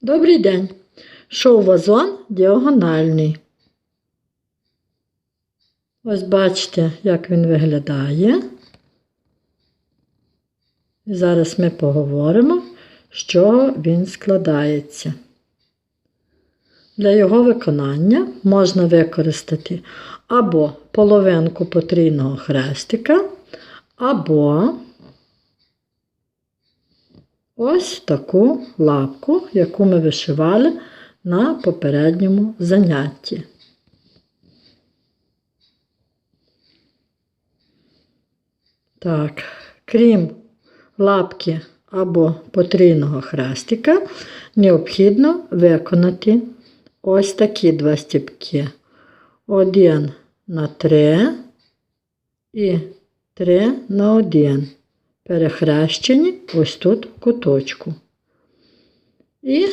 Добрий день. Шов вазон діагональний. Ось бачите, як він виглядає. І зараз ми поговоримо, з чого він складається. Для його виконання можна використати або половинку потрійного хрестика, або ось таку лапку, яку ми вишивали на попередньому занятті. Так, крім лапки або потрійного хрестика, необхідно виконати ось такі два стіпки. Один на три і три на один. Перехрещені ось тут куточку. І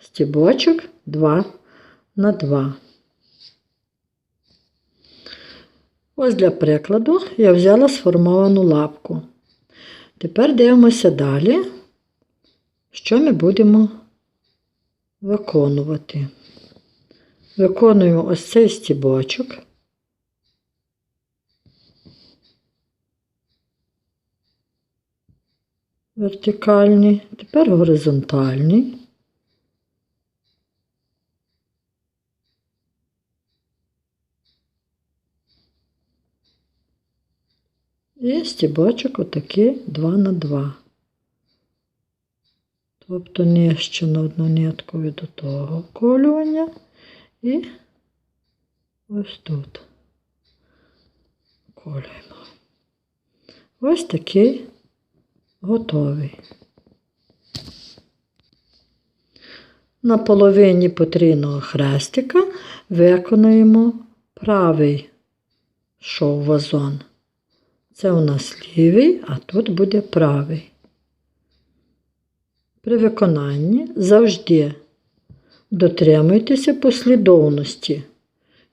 стібочок 2 на 2. Ось для прикладу я взяла сформовану лапку. Тепер дивимося далі, що ми будемо виконувати. Виконуємо ось цей стібочок. Вертикальний, тепер горизонтальний. І стібочок отакий 2 на 2. Тобто нижче на одну нитку від того околювання і ось тут околюємо. Ось такий готовий. На половині потрійного хрестика виконуємо правий шов вазон. Це у нас лівий, а тут буде правий. При виконанні завжди дотримуйтеся послідовності.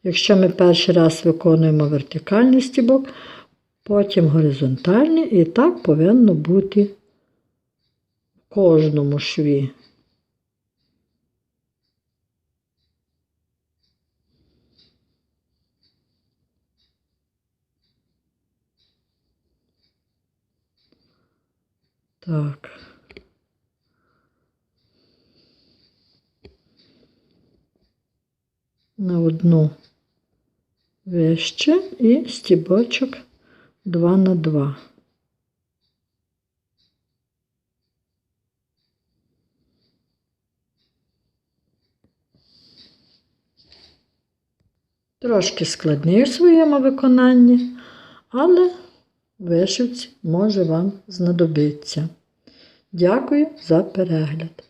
Якщо ми перший раз виконуємо вертикальний стібок, потім горизонтальний, і так повинно бути в кожному шві. Так. На одну вище і стібочок 2 на 2. Трошки складний в своєму виконанні, але вишивці може вам знадобиться. Дякую за перегляд.